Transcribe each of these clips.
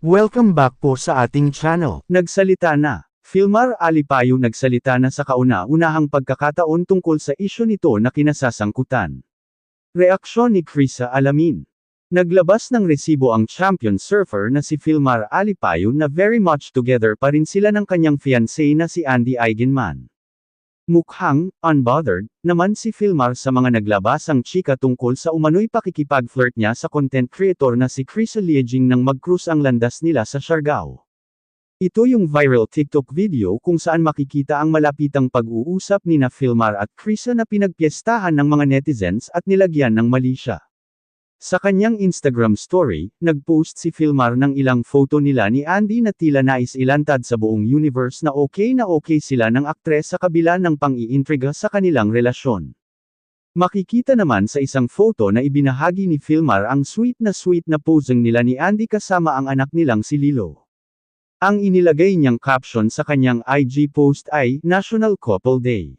Welcome back po sa ating channel. Nagsalita na. Filmar Alipayo nagsalita na sa kauna-unahang pagkakataon tungkol sa isyu nito na kinasasangkutan. Reaksyon ni Krisa Alamin. Naglabas ng resibo ang champion surfer na si Filmar Alipayo na very much together pa rin sila ng kanyang fiancé na si Andy Eigenman. Mukhang, unbothered, naman si Filmar sa mga naglabasang chika tungkol sa umano'y pakikipag-flirt niya sa content creator na si Chris Lieging nang mag-cruise ang landas nila sa Siargao. Ito yung viral TikTok video kung saan makikita ang malapitang pag-uusap ni na Filmar at Krisa na pinagpiestahan ng mga netizens at nilagyan ng mali siya. Sa kanyang Instagram story, nag-post si Filmar ng ilang photo nila ni Andy na tila nais ilantad sa buong universe na okay na okay sila ng aktres sa kabila ng pang-iintriga sa kanilang relasyon. Makikita naman sa isang photo na ibinahagi ni Filmar ang sweet na sweet na posing nila ni Andy kasama ang anak nilang si Lilo. Ang inilagay niyang caption sa kanyang IG post ay, National Couple Day.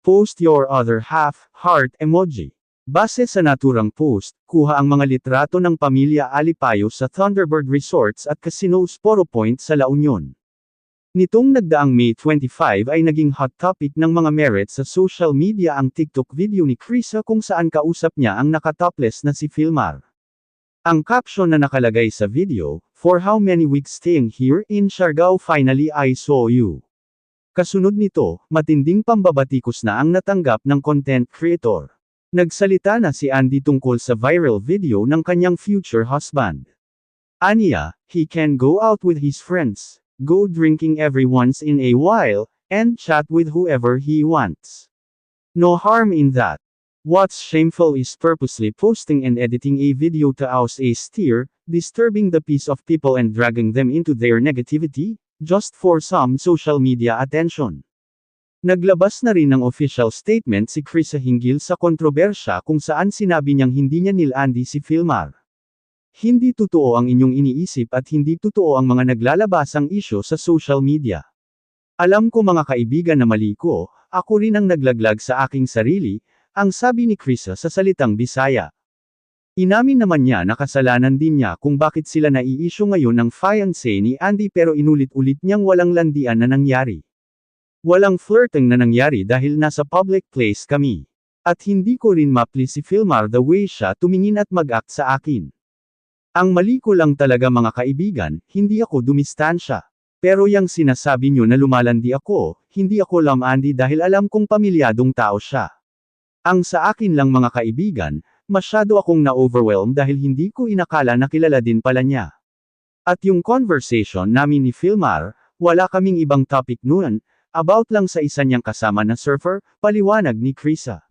Post your other half, heart emoji. Base sa naturang post, kuha ang mga litrato ng pamilya Alipayo sa Thunderbird Resorts at Casinos Poro Point sa La Union. Nitong nagdaang May 25 ay naging hot topic ng mga merit sa social media ang TikTok video ni Krisa kung saan kausap niya ang nakatopless na si Filmar. Ang caption na nakalagay sa video, For how many weeks staying here in Siargao finally I saw you. Kasunod nito, matinding pambabatikos na ang natanggap ng content creator. Nagsalita na si Andy tungkol sa viral video ng kanyang future husband. Aniya, he can go out with his friends, go drinking every once in a while, and chat with whoever he wants. No harm in that. What's shameful is purposely posting and editing a video to oust a steer, disturbing the peace of people and dragging them into their negativity, just for some social media attention. Naglabas na rin ng official statement si Krisa hinggil sa kontrobersya kung saan sinabi niyang hindi niya nilandy si Filmar. Hindi totoo ang inyong iniisip at hindi totoo ang mga naglalabasang isyo sa social media. Alam ko mga kaibigan na mali ko, ako rin ang naglaglag sa aking sarili, ang sabi ni Krisa sa salitang Bisaya. Inamin naman niya na kasalanan din niya kung bakit sila naiisyo ngayon ng fiancé ni Andy pero inulit-ulit niyang walang landian na nangyari. Walang flirting na nangyari dahil nasa public place kami. At hindi ko rin mapli si Filmar the way siya tumingin at mag-act sa akin. Ang mali ko lang talaga mga kaibigan, hindi ako dumistansya. Pero yang sinasabi nyo na lumalandi ako, hindi ako lamandi dahil alam kong pamilyadong tao siya. Ang sa akin lang mga kaibigan, masyado akong na-overwhelm dahil hindi ko inakala na kilala din pala niya. At yung conversation namin ni Filmar, wala kaming ibang topic noon, about lang sa isa niyang kasama na surfer, paliwanag ni Krisa.